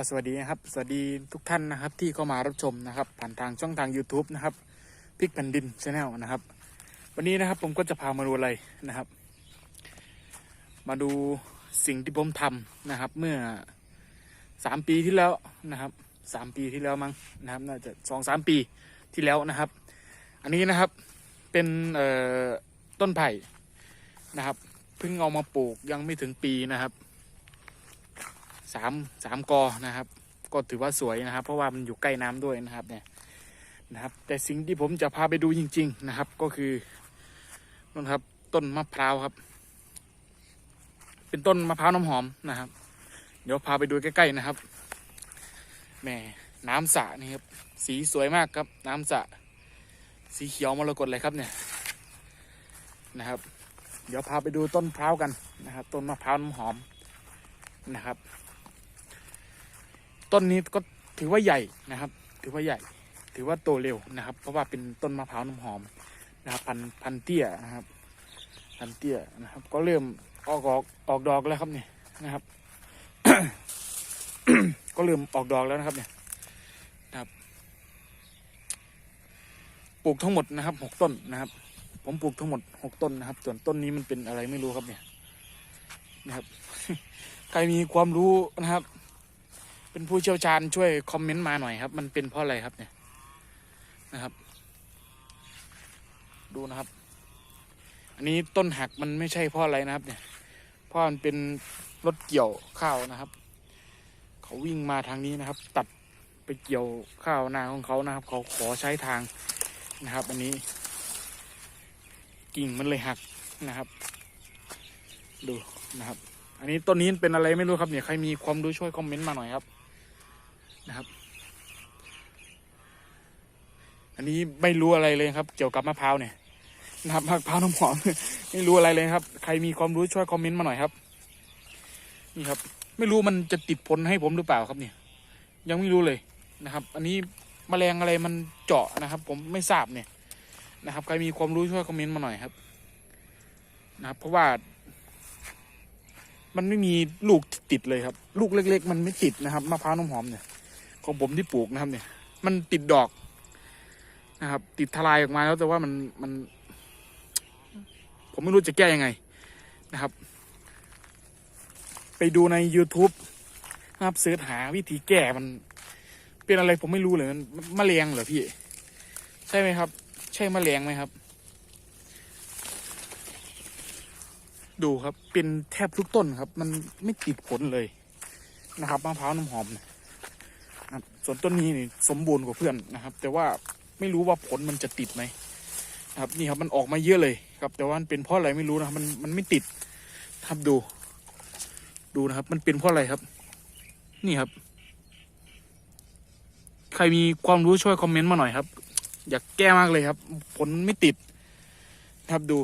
ก็สวัสดีนะครับ สวัสดีทุกท่านนะครับ ที่เข้ามารับชมนะครับ ผ่านทางช่องทาง YouTube นะครับพิกแผ่นดินชาแนลนะครับ วันนี้นะครับผมก็จะพามาดูอะไรนะครับ มาดูสิ่งที่ผมทำนะครับ เมื่อสามปีที่แล้วนะครับสามปีที่แล้วมั้งนะครับ น่าจะสองสามปีที่แล้วนะครับ อันนี้นะครับเป็นต้นไผ่นะครับเพิ่งเอามาปลูกยังไม่ถึงปีนะครับ สามสามกอนะครับ ก็ถือว่าสวยนะครับ เพราะว่ามันอยู่ใกล้น้ำด้วยนะครับเนี่ยนะครับ แต่สิ่งที่ผมจะพาไปดูจริง ๆนะครับ ก็คือนั่นครับ ต้นมะพร้าวครับ เป็นต้นมะพร้าวน้ำหอมนะครับ เดี๋ยวพาไปดูใกล้ๆนะครับแหมน้ำสระนี่ครับสีสวยมากครับ น้ำสระสีเขียวมรกตเลยครับเนี่ยนะครับ เดี๋ยวพาไปดูต้นพร้าวกันนะครับ ต้นมะพร้าวน้ำหอมนะครับ ต้นนี้ก็ถือว่าใหญ่นะครับ ถือว่าใหญ่ ถือว่าโตเร็วนะครับ เพราะว่าเป็นต้นมะพร้าวน้ำหอมนะครับ พันพันเตี้ยนะครับ พันเตี้ยนะครับ ก็เริ่มออกออกออกดอกแล้วครับเนี่ยนะครับ ก็เริ่มออกดอกแล้วนะครับเนี่ยนะครับปลูกทั้งหมดนะครับหกต้นนะครับ ผมปลูกทั้งหมดหกต้นนะครับ ส่วนต้นนี้มันเป็นอะไรไม่รู้ครับเนี่ยนะครับ ใครมีความรู้นะครับ เป็นผู้เชี่ยวชาญช่วยคอมเมนต์มาหน่อยครับ มันเป็นเพราะอะไรครับเนี่ยนะครับ ดูนะครับ อันนี้ต้นหักมันไม่ใช่เพราะอะไรนะครับ เนี่ยเพราะมันเป็นรถเกี่ยวข้าวนะครับ เขาวิ่งมาทางนี้นะครับ ตัดไปเกี่ยวข้าวนาของเขานะครับ เขาขอใช้ทางนะครับ อันนี้ กิ่งมันเลยหักนะครับ ดูนะครับ อันนี้ต้นนี้เป็นอะไรไม่รู้ครับเนี่ยใครมีความรู้ช่วยคอมเมนต์มาหน่อยครับ นะครับ อันนี้ไม่รู้อะไรเลยครับ เกี่ยวกับมะพร้าวเนี่ยนะครับมะพร้าวน้ำหอมไม่รู้อะไรเลยครับ ใครมีความรู้ช่วยคอมเมนต์มาหน่อยครับ นี่ครับ ไม่รู้มันจะติดผลให้ผมหรือเปล่าครับเนี่ย ยังไม่รู้เลยนะครับ อันนี้แมลงอะไรมันเจาะนะครับ ผมไม่ทราบเนี่ยนะครับ ใครมีความรู้ช่วยคอมเมนต์มาหน่อยครับ นะครับ เพราะว่า มันไม่มีลูกติดเลยครับ ลูกเล็ก ๆ มันไม่ติดนะครับมะพร้าวน้ำหอมเนี่ย ของผมที่ปลูกนะครับ เนี่ย มันติดดอกนะครับ ติดทลายออกมาแล้วแต่ว่ามันมัน ผมไม่รู้จะแก้ยังไงนะครับ ไปดูใน YouTube นะครับเสิร์ชหาวิธีแก้มัน เป็นอะไรผมไม่รู้เลยมันมะเร็งเหรอพี่ ใช่ไหมครับ ใช่มะเร็งไหมครับ ดูครับ เป็นแทบทุกต้นครับ มันไม่ติดผลเลยนะครับมะพร้าวน้ำหอมเนะ ส่วนต้นนี้นี่สมบูรณ์กว่าเพื่อนนะครับ แต่ว่าไม่รู้ว่าผลมันจะติดไหมนะครับนี่ครับมันออกมาเยอะเลยครับ แต่ว่ามันเป็นเพราะอะไรไม่รู้นะครับมันมันไม่ติดครับดู ดูนะครับ มันเป็นเพราะอะไรครับ นี่ครับ ใครมีความรู้ช่วยคอมเมนต์มาหน่อยครับ อยากแก้มากเลยครับ ผลไม่ติดนะครับดู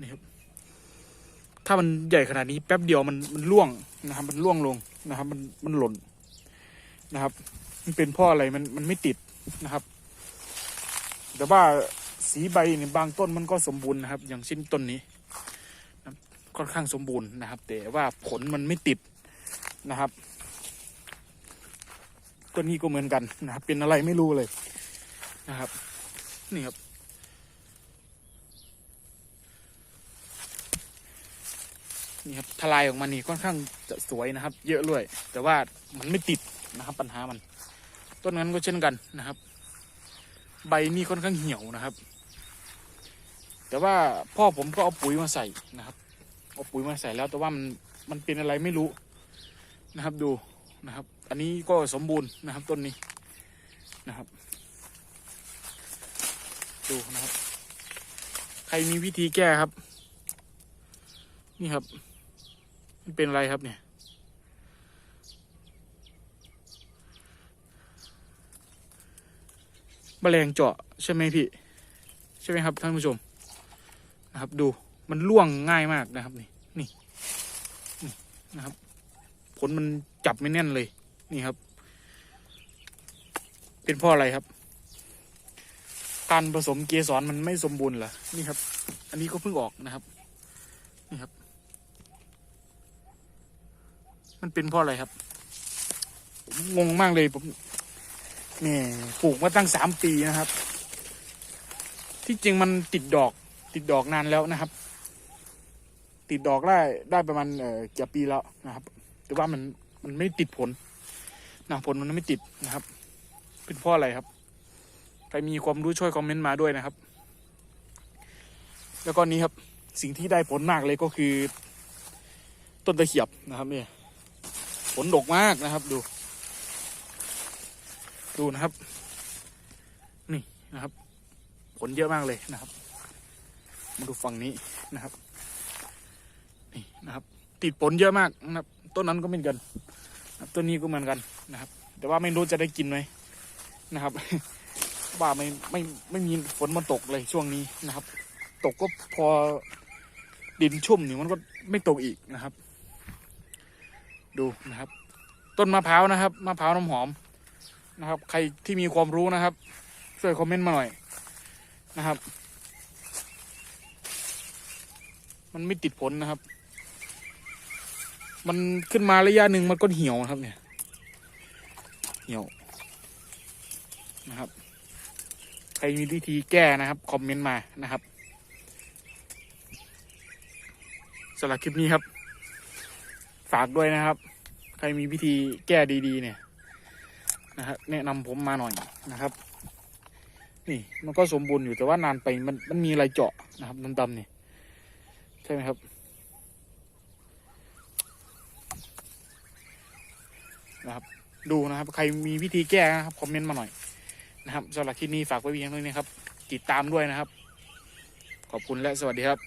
นี่ครับถ้ามันใหญ่ขนาดนี้แป๊บเดียวมันมันร่วงนะครับ มันร่วงลงนะครับ มันมันหล่นนะครับ มันเป็นเพราะอะไรมันมันไม่ติดนะครับ แต่ว่าสีใบเนี่ยบางต้นมันก็สมบูรณ์นะครับ อย่างเช่นต้นนี้ค่อนข้างสมบูรณ์นะครับ แต่ว่าผลมันไม่ติดนะครับต้นนี้ก็เหมือนกันนะครับ เป็นอะไรไม่รู้เลยนะครับ นี่ครับ นี่ครับทลายออกมานี่ค่อนข้างจะสวยนะครับ เยอะด้วย แต่ว่ามันไม่ติดนะครับ ปัญหามัน ต้นนั้นก็เช่นกันนะครับ ใบนี่ค่อนข้างเหี่ยวนะครับ แต่ว่าพ่อผมก็เอาปุ๋ยมาใส่นะครับเอาปุ๋ยมาใส่แล้วแต่ว่ามันมันเป็นอะไรไม่รู้นะครับดูนะครับ อันนี้ก็สมบูรณ์นะครับต้นนี้นะครับ ดูนะครับ ใครมีวิธีแก้ครับ นี่ครับ มันเป็นอะไรครับเนี่ย แมลงเจาะใช่ไหมพี่ ใช่ไหมครับท่านผู้ชมนะครับ ดูมันล่วงง่ายมากนะครับ นี่นี่นี่นะครับ ผลมันจับไม่แน่นเลย นี่ครับ เป็นเพราะอะไรครับ การผสมเกสรมันไม่สมบูรณ์เหรอนี่ครับ อันนี้ก็เพิ่งออกนะครับ นี่ครับ มันเป็นเพราะอะไรครับงงมากเลยผม นี่ปลูกมาตั้งสามปีนะครับ ที่จริงมันติดดอก ติดดอกนานแล้วนะครับ ติดดอกได้ได้ประมาณเอ่อกี่ปีแล้วนะครับ แต่ว่ามันมันไม่ติดผลนะผลมันไม่ติดนะครับ เป็นเพราะอะไรครับใครมีความรู้ช่วยคอมเมนต์มาด้วยนะครับ แล้วก็นี้ครับสิ่งที่ได้ผลมากเลยก็คือ ต้นตะเขียบนะครับเนี่ยผลดกมากนะครับดู ดูนะครับ นี่นะครับ ผลเยอะมากเลยนะครับ มาดูฝั่งนี้นะครับ นี่นะครับ ติดผลเยอะมากนะครับ ต้นนั้นก็เหมือนกันนะต้นนี้ก็เหมือนกันนะครับ แต่ว่าไม่รู้จะได้กินไหมนะครับว่าไม่ไม่ไม่มีฝนมันตกเลยช่วงนี้นะครับ ตกก็พอดินชุ่มนี่มันก็ไม่ตกอีกนะครับ ดูนะครับ ต้นมะพร้าวนะครับมะพร้าวน้ำหอม นะครับ ใครที่มีความรู้นะครับ ช่วยคอมเมนต์มาหน่อยนะครับ มันไม่ติดผลนะครับ มันขึ้นมาระยะหนึ่งมันก็เหี่ยวนะครับ เนี่ย เหี่ยวนะครับ ใครมีวิธีแก้นะครับ คอมเมนต์มานะครับสำหรับคลิปนี้ครับ ฝากด้วยนะครับ ใครมีวิธีแก้ดี ๆ เนี่ย นะครับแนะนำผมมาหน่อยนะครับ นี่มันก็สมบูรณ์อยู่แต่ว่านานไปมันมันมีอะไรเจาะนะครับดำๆนี่ใช่ไหมครับนะครับดูนะครับ ใครมีวิธีแก้นะครับคอมเมนต์มาหน่อยนะครับสำหรับคลิปนี้ฝากไว้เพียงเท่านี้ครับ ติดตามด้วยนะครับ ขอบคุณและสวัสดีครับ